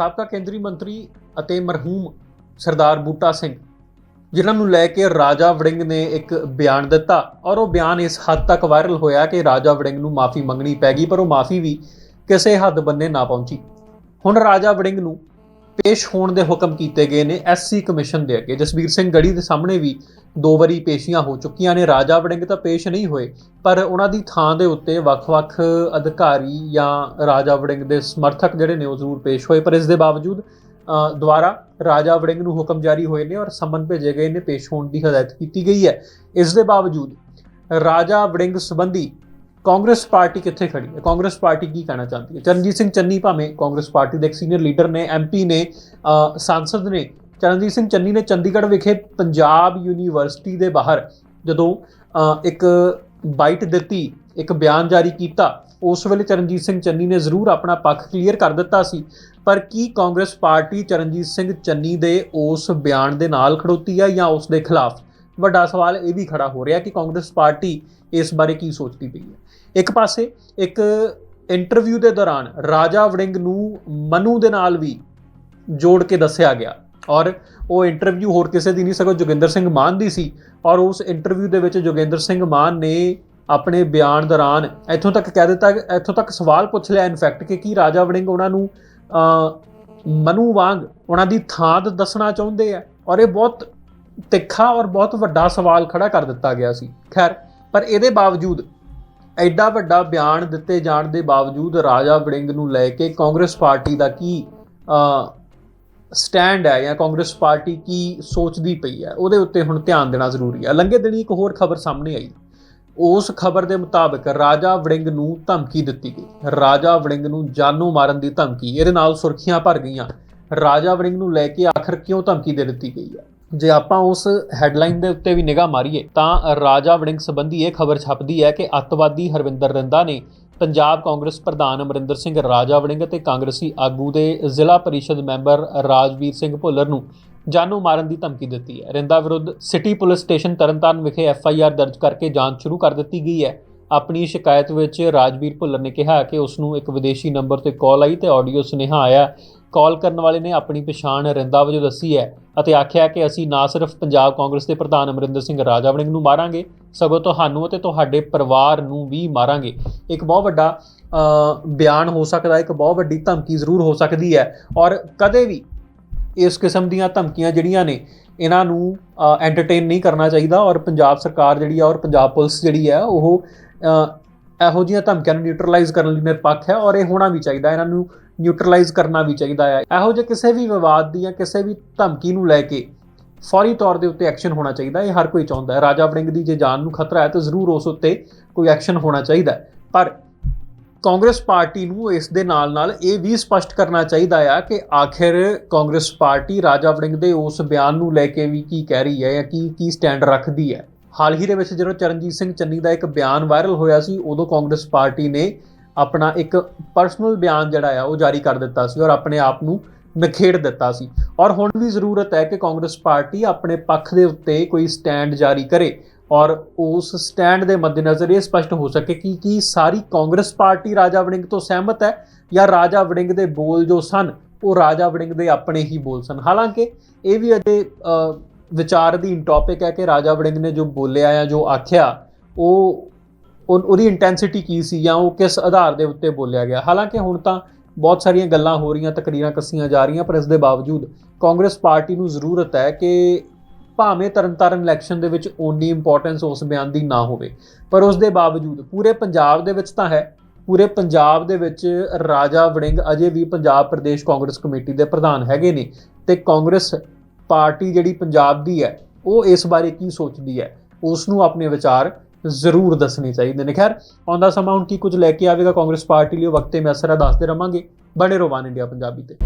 ਸਾਬਕਾ ਕੇਂਦਰੀ ਮੰਤਰੀ ਅਤੇ ਮਰਹੂਮ ਸਰਦਾਰ ਬੂਟਾ ਸਿੰਘ, ਜਿਨ੍ਹਾਂ ਨੂੰ ਲੈ ਕੇ ਰਾਜਾ ਵੜਿੰਗ ਨੇ ਇੱਕ ਬਿਆਨ ਦਿੱਤਾ ਔਰ ਉਹ ਬਿਆਨ ਇਸ ਹੱਦ ਤੱਕ ਵਾਇਰਲ ਹੋਇਆ ਕਿ ਰਾਜਾ ਵੜਿੰਗ ਨੂੰ ਮਾਫੀ ਮੰਗਣੀ ਪੈ ਗਈ, ਪਰ ਉਹ ਮਾਫੀ ਵੀ ਕਿਸੇ ਹੱਦ ਬੰਨੇ ਨਾ ਪਹੁੰਚੀ। ਹੁਣ ਰਾਜਾ ਵੜਿੰਗ ਨੂੰ ਪੇਸ਼ ਹੋਣ ਦੇ ਹੁਕਮ ਕੀਤੇ ਗਏ ਨੇ ਐਸਸੀ ਕਮਿਸ਼ਨ ਦੇ ਅੱਗੇ। ਜਸਵੀਰ ਸਿੰਘ ਗੜੀ ਦੇ ਸਾਹਮਣੇ ਵੀ ਦੋ ਵਾਰੀ ਪੇਸ਼ੀਆਂ ਹੋ ਚੁੱਕੀਆਂ ਨੇ। ਰਾਜਾ ਵੜਿੰਗ ਤਾਂ ਪੇਸ਼ ਨਹੀਂ ਹੋਏ, ਪਰ ਉਹਨਾਂ ਦੀ ਥਾਂ ਦੇ ਉੱਤੇ ਵੱਖ-ਵੱਖ ਅਧਿਕਾਰੀ ਜਾਂ ਰਾਜਾ ਵੜਿੰਗ ਦੇ ਸਮਰਥਕ ਜਿਹੜੇ ਨੇ ਉਹ ਜ਼ਰੂਰ ਪੇਸ਼ ਹੋਏ। ਪਰ ਇਸ ਦੇ ਬਾਵਜੂਦ ਦੁਆਰਾ ਰਾਜਾ ਵੜਿੰਗ ਨੂੰ ਹੁਕਮ ਜਾਰੀ ਹੋਏ ਨੇ ਔਰ ਸੰਮਨ ਭੇਜੇ ਗਏ ਨੇ, ਪੇਸ਼ ਹੋਣ ਦੀ ਹਦਾਇਤ ਕੀਤੀ ਗਈ ਹੈ। ਇਸ ਦੇ ਬਾਵਜੂਦ, ਰਾਜਾ ਵੜਿੰਗ ਸੰਬੰਧੀ ਕਾਂਗਰਸ ਪਾਰਟੀ ਕਿੱਥੇ ਖੜੀ ਹੈ? ਕਾਂਗਰਸ ਪਾਰਟੀ ਕੀ ਕਹਿਣਾ ਚਾਹੁੰਦੀ ਹੈ? ਚਰਨਜੀਤ ਸਿੰਘ ਚੰਨੀ ਭਾਵੇਂ ਕਾਂਗਰਸ ਪਾਰਟੀ ਦੇ ਇੱਕ ਸੀਨੀਅਰ ਲੀਡਰ ਨੇ ਐਮਪੀ ਨੇ ਅ, ਸਾਂਸਦ ਨੇ ਚਰਨਜੀਤ ਸਿੰਘ ਚੰਨੀ ਨੇ ਚੰਡੀਗੜ੍ਹ ਵਿਖੇ ਪੰਜਾਬ ਯੂਨੀਵਰਸਿਟੀ ਦੇ ਬਾਹਰ ਜਦੋਂ ਇੱਕ ਬਾਈਟ ਦਿੱਤੀ ਇੱਕ ਬਿਆਨ ਜਾਰੀ ਕੀਤਾ ਉਸ ਵੇਲੇ ਚਰਨਜੀਤ ਸਿੰਘ ਚੰਨੀ ਨੇ ਜ਼ਰੂਰ ਆਪਣਾ ਪੱਖ ਕਲੀਅਰ ਕਰ ਦਿੱਤਾ ਸੀ। ਪਰ ਕੀ ਕਾਂਗਰਸ ਪਾਰਟੀ ਚਰਨਜੀਤ ਸਿੰਘ ਚੰਨੀ ਦੇ ਉਸ ਬਿਆਨ ਦੇ ਨਾਲ ਖੜੋਤੀ ਹੈ ਜਾਂ ਉਸ ਦੇ ਖਿਲਾਫ? ਵੱਡਾ ਸਵਾਲ ਇਹ ਵੀ ਖੜਾ ਹੋ ਰਿਹਾ ਕਿ ਕਾਂਗਰਸ ਪਾਰਟੀ ਇਸ ਬਾਰੇ ਕੀ ਸੋਚਦੀ ਪਈ ਹੈ। ਇੱਕ ਪਾਸੇ ਇੱਕ ਇੰਟਰਵਿਊ ਦੇ ਦੌਰਾਨ ਰਾਜਾ ਵੜਿੰਗ ਨੂੰ ਮਨੂ ਦੇ ਨਾਲ ਵੀ ਜੋੜ ਕੇ ਦੱਸਿਆ ਗਿਆ ਔਰ ਉਹ ਇੰਟਰਵਿਊ ਹੋਰ ਕਿਸੇ ਦੀ ਨਹੀਂ, ਸਗੋਂ ਜੋਗਿੰਦਰ ਸਿੰਘ ਮਾਨ ਦੀ ਸੀ ਔਰ ਉਸ ਇੰਟਰਵਿਊ ਦੇ ਵਿੱਚ ਜੋਗਿੰਦਰ ਸਿੰਘ ਮਾਨ ਨੇ ਆਪਣੇ ਬਿਆਨ ਦੌਰਾਨ ਇੱਥੋਂ ਤੱਕ ਕਹਿ ਦਿੱਤਾ ਇੱਥੋਂ ਤੱਕ ਸਵਾਲ ਪੁੱਛ ਲਿਆ ਇਨਫੈਕਟ ਕਿ ਕੀ ਰਾਜਾ ਵੜਿੰਗ ਉਹਨਾਂ ਨੂੰ ਮਨੂ ਵਾਂਗ ਉਹਨਾਂ ਦੀ ਥਾਂ ਦੱਸਣਾ ਚਾਹੁੰਦੇ ਆ। ਔਰ ਇਹ ਬਹੁਤ ਤਿੱਖਾ ਔਰ ਬਹੁਤ ਵੱਡਾ ਸਵਾਲ ਖੜਾ ਕਰ ਦਿੱਤਾ ਗਿਆ ਸੀ। ਖੈਰ, ਪਰ ਇਹਦੇ ਬਾਵਜੂਦ ਐਡਾ ਵੱਡਾ ਬਿਆਨ ਦਿੱਤੇ ਜਾਣ ਦੇ ਬਾਵਜੂਦ ਰਾਜਾ ਵੜਿੰਗ ਨੂੰ ਲੈ ਕੇ ਕਾਂਗਰਸ ਪਾਰਟੀ ਦਾ ਕੀ ਸਟੈਂਡ ਹੈ ਜਾਂ ਕਾਂਗਰਸ ਪਾਰਟੀ ਕੀ ਸੋਚਦੀ ਪਈ ਹੈ, ਉਹਦੇ ਉੱਤੇ ਹੁਣ ਧਿਆਨ ਦੇਣਾ ਜ਼ਰੂਰੀ ਹੈ। ਲੰਘੇ ਦਿਨੀ ਇੱਕ ਹੋਰ ਖਬਰ ਸਾਹਮਣੇ ਆਈ। ਉਸ ਖਬਰ ਦੇ ਮੁਤਾਬਕ ਰਾਜਾ ਵੜਿੰਗ ਨੂੰ ਧਮਕੀ ਦਿੱਤੀ ਗਈ। ਰਾਜਾ ਵੜਿੰਗ ਨੂੰ ਜਾਨੋਂ ਮਾਰਨ ਦੀ ਧਮਕੀ, ਇਹਦੇ ਨਾਲ ਸੁਰਖੀਆਂ ਭਰ ਗਈਆਂ। ਰਾਜਾ ਵੜਿੰਗ ਨੂੰ ਲੈ ਕੇ ਆਖਰ ਕਿਉਂ ਧਮਕੀ ਦੇ ਦਿੱਤੀ ਗਈ ਹੈ? ਜੇ ਆਪਾਂ ਉਸ ਹੈਡਲਾਈਨ ਦੇ ਉੱਤੇ ਵੀ ਨਿਗਾਹ ਮਾਰੀਏ, ਤਾਂ ਰਾਜਾ ਵੜਿੰਗ ਸੰਬੰਧੀ ਇਹ ਖਬਰ ਛਪਦੀ ਹੈ ਕਿ ਅੱਤਵਾਦੀ ਹਰਵਿੰਦਰ ਰਿੰਦਾ ਨੇ ਪੰਜਾਬ ਕਾਂਗਰਸ ਪ੍ਰਧਾਨ ਅਮਰਿੰਦਰ ਸਿੰਘ, ਰਾਜਾ ਵੜਿੰਗ ਅਤੇ ਕਾਂਗਰਸੀ ਆਗੂ ਦੇ ਜ਼ਿਲ੍ਹਾ ਪਰਿਸ਼ਦ ਮੈਂਬਰ ਰਾਜਵੀਰ ਸਿੰਘ ਭੁੱਲਰ ਨੂੰ ਜਾਨੋਂ ਮਾਰਨ ਦੀ ਧਮਕੀ ਦਿੱਤੀ ਹੈ। ਰਿੰਦਾ ਵਿਰੁੱਧ ਸਿਟੀ ਪੁਲਿਸ ਸਟੇਸ਼ਨ ਤਰਨਤਾਰਨ ਵਿਖੇ ਐਫ ਆਈ ਆਰ ਦਰਜ ਕਰਕੇ ਜਾਂਚ ਸ਼ੁਰੂ ਕਰ ਦਿੱਤੀ ਗਈ ਹੈ। ਆਪਣੀ ਸ਼ਿਕਾਇਤ ਵਿੱਚ ਰਾਜਵੀਰ ਭੁੱਲਰ ਨੇ ਕਿਹਾ ਕਿ ਉਸ ਨੂੰ ਇੱਕ ਵਿਦੇਸ਼ੀ ਨੰਬਰ ਤੇ ਕਾਲ ਆਈ ਤੇ ਆਡੀਓ ਸੁਨੇਹਾ ਆਇਆ ਕਾਲ ਕਰਨ ਵਾਲੇ ਨੇ ਆਪਣੀ ਪਛਾਣ ਰਿੰਦਾ ਵਜੋਂ ਦੱਸੀ ਹੈ ਅਤੇ ਆਖਿਆ ਕਿ ਅਸੀਂ ਨਾ ਸਿਰਫ ਪੰਜਾਬ ਕਾਂਗਰਸ ਦੇ ਪ੍ਰਧਾਨ ਅਮਰਿੰਦਰ ਸਿੰਘ ਰਾਜਾ ਵੜਿੰਗ ਨੂੰ ਮਾਰਾਂਗੇ, ਸਗੋਂ ਤੁਹਾਨੂੰ ਅਤੇ ਤੁਹਾਡੇ ਪਰਿਵਾਰ ਨੂੰ ਵੀ ਮਾਰਾਂਗੇ। ਇੱਕ ਬਹੁਤ ਵੱਡਾ ਬਿਆਨ ਹੋ ਸਕਦਾ, ਇੱਕ ਬਹੁਤ ਵੱਡੀ ਧਮਕੀ ਜ਼ਰੂਰ ਹੋ ਸਕਦੀ ਹੈ ਔਰ ਕਦੇ ਵੀ ਇਸ ਕਿਸਮ ਦੀਆਂ ਧਮਕੀਆਂ ਜਿਹੜੀਆਂ ਨੇ, ਇਹਨਾਂ ਨੂੰ ਐਂਟਰਟੇਨ ਨਹੀਂ ਕਰਨਾ ਚਾਹੀਦਾ ਔਰ ਪੰਜਾਬ ਸਰਕਾਰ ਜਿਹੜੀ ਆ ਔਰ ਪੰਜਾਬ ਪੁਲਿਸ ਜਿਹੜੀ ਹੈ ਉਹ ਇਹੋ ਜਿਹੀਆਂ ਧਮਕੀਆਂ ਨੂੰ ਨਿਊਟਰਲਾਈਜ਼ ਕਰਨ ਲਈ ਨਿਰਪੱਖ ਹੈ ਔਰ ਇਹ ਹੋਣਾ ਵੀ ਚਾਹੀਦਾ ਇਹਨਾਂ ਨੂੰ ਨਿਊਟਰਲਾਈਜ਼ ਕਰਨਾ ਵੀ ਚਾਹੀਦਾ ਹੈ। ਇਹੋ ਜਿਹੇ ਕਿਸੇ ਵੀ ਵਿਵਾਦ ਦੀ ਜਾਂ ਕਿਸੇ ਵੀ ਧਮਕੀ ਨੂੰ ਲੈ ਕੇ ਫੌਰੀ ਤੌਰ ਦੇ ਉੱਤੇ ਐਕਸ਼ਨ ਹੋਣਾ ਚਾਹੀਦਾ। ਇਹ ਹਰ ਕੋਈ ਚਾਹੁੰਦਾ ਹੈ। ਰਾਜਾ ਵੜਿੰਗ ਦੀ ਜੇ ਜਾਨ ਨੂੰ ਖਤਰਾ ਹੈ ਤਾਂ ਜ਼ਰੂਰ ਉਸ ਉੱਤੇ ਕੋਈ ਐਕਸ਼ਨ ਹੋਣਾ ਚਾਹੀਦਾ ਪਰ ਕਾਂਗਰਸ ਪਾਰਟੀ ਨੂੰ ਇਸ ਦੇ ਨਾਲ-ਨਾਲ ਇਹ ਵੀ ਸਪਸ਼ਟ ਕਰਨਾ ਚਾਹੀਦਾ ਆ ਕਿ ਆਖਿਰ ਕਾਂਗਰਸ ਪਾਰਟੀ ਰਾਜਾ ਵੜਿੰਗ ਦੇ ਉਸ ਬਿਆਨ ਨੂੰ ਲੈ ਕੇ ਵੀ ਕੀ ਕਹਿ ਰਹੀ ਹੈ ਜਾਂ ਕੀ ਕੀ ਸਟੈਂਡ ਰੱਖਦੀ ਹੈ। ਹਾਲ ਹੀ ਦੇ ਵਿੱਚ ਜਦੋਂ ਚਰਨਜੀਤ ਸਿੰਘ ਚੰਨੀ ਦਾ ਇੱਕ ਬਿਆਨ ਵਾਇਰਲ ਹੋਇਆ ਸੀ, ਉਦੋਂ ਕਾਂਗਰਸ ਪਾਰਟੀ ਨੇ ਆਪਣਾ ਇੱਕ ਪਰਸਨਲ ਬਿਆਨ ਜਿਹੜਾ ਆ, ਉਹ ਜਾਰੀ ਕਰ ਦਿੱਤਾ ਸੀ ਔਰ ਆਪਣੇ ਆਪ ਨੂੰ ਨਿਖੇੜ ਦਿੱਤਾ ਸੀ। ਔਰ ਹੁਣ ਵੀ ਜ਼ਰੂਰਤ ਹੈ ਕਿ ਕਾਂਗਰਸ ਪਾਰਟੀ ਆਪਣੇ ਪੱਖ ਦੇ ਉੱਤੇ ਕੋਈ ਸਟੈਂਡ ਜਾਰੀ ਕਰੇ ਔਰ ਉਸ ਸਟੈਂਡ ਦੇ ਮੱਦੇਨਜ਼ਰ ਇਹ ਸਪਸ਼ਟ ਹੋ ਸਕੇ ਕਿ ਕੀ ਸਾਰੀ ਕਾਂਗਰਸ ਪਾਰਟੀ ਰਾਜਾ ਵੜਿੰਗ ਤੋਂ ਸਹਿਮਤ ਹੈ ਜਾਂ ਰਾਜਾ ਵੜਿੰਗ ਦੇ ਬੋਲ ਜੋ ਸਨ, ਉਹ ਰਾਜਾ ਵੜਿੰਗ ਦੇ ਆਪਣੇ ਹੀ ਬੋਲ ਸਨ। ਹਾਲਾਂਕਿ ਇਹ ਵੀ ਅਜੇ ਅ, ਵਿਚਾਰ ਦੀ ਟੌਪਿਕ ਹੈ ਕਿ ਰਾਜਾ ਵੜਿੰਗ ਨੇ ਜੋ ਬੋਲਿਆ ਜਾਂ ਜੋ ਆਖਿਆ ਉਹ ਉਹ- ਉਹਦੀ ਇੰਟੈਂਸਿਟੀ ਕੀ ਸੀ ਜਾਂ ਉਹ ਕਿਸ ਆਧਾਰ ਦੇ ਉੱਤੇ ਬੋਲਿਆ ਗਿਆ? ਹਾਲਾਂਕਿ ਹੁਣ ਤਾਂ ਬਹੁਤ ਸਾਰੀਆਂ ਗੱਲਾਂ ਹੋ ਰਹੀਆਂ ਤਕਰੀਰਾਂ ਕੱਸੀਆਂ ਜਾ ਰਹੀਆਂ ਪਰ ਇਸ ਦੇ ਬਾਵਜੂਦ ਕਾਂਗਰਸ ਪਾਰਟੀ ਨੂੰ ਜ਼ਰੂਰਤ ਹੈ ਕਿ ਭਾਵੇਂ ਤਰਨਤਾਰਨ ਇਲੈਕਸ਼ਨ ਦੇ ਵਿੱਚ ਓਨੀ ਇੰਪੋਰਟੈਂਸ ਉਸ ਬਿਆਨ ਦੀ ਨਾ ਹੋਵੇ ਪਰ ਉਸ ਦੇ ਬਾਵਜੂਦ ਪੂਰੇ ਪੰਜਾਬ ਦੇ ਵਿੱਚ ਤਾਂ ਹੈ। ਪੂਰੇ ਪੰਜਾਬ ਦੇ ਵਿੱਚ ਰਾਜਾ ਵੜਿੰਗ ਅਜੇ ਵੀ ਪੰਜਾਬ ਪ੍ਰਦੇਸ਼ ਕਾਂਗਰਸ ਕਮੇਟੀ ਦੇ ਪ੍ਰਧਾਨ ਹੈਗੇ ਨੇ ਤੇ ਕਾਂਗਰਸ ਪਾਰਟੀ ਜਿਹੜੀ ਪੰਜਾਬ ਦੀ ਹੈ, ਉਹ ਇਸ ਬਾਰੇ ਕੀ ਸੋਚਦੀ ਹੈ ਉਸ ਨੂੰ ਆਪਣੇ ਵਿਚਾਰ ਜ਼ਰੂਰ ਦੱਸਣੇ ਚਾਹੀਦੇ ਨੇ। ਖੈਰ, ਆਉਂਦਾ ਸਮਾਂ ਹੁਣ ਕੀ ਕੁਝ ਲੈ ਕੇ ਆਵੇਗਾ ਕਾਂਗਰਸ ਪਾਰਟੀ ਲਈ, ਉਹ ਵਕਤੇ ਮੈਂ ਅਸਰਾ ਦੱਸਦੇ ਰਵਾਂਗੇ। ਬਣੇ ਰੋਵਾਨ ਇੰਡੀਆ ਪੰਜਾਬੀ ਤੇ।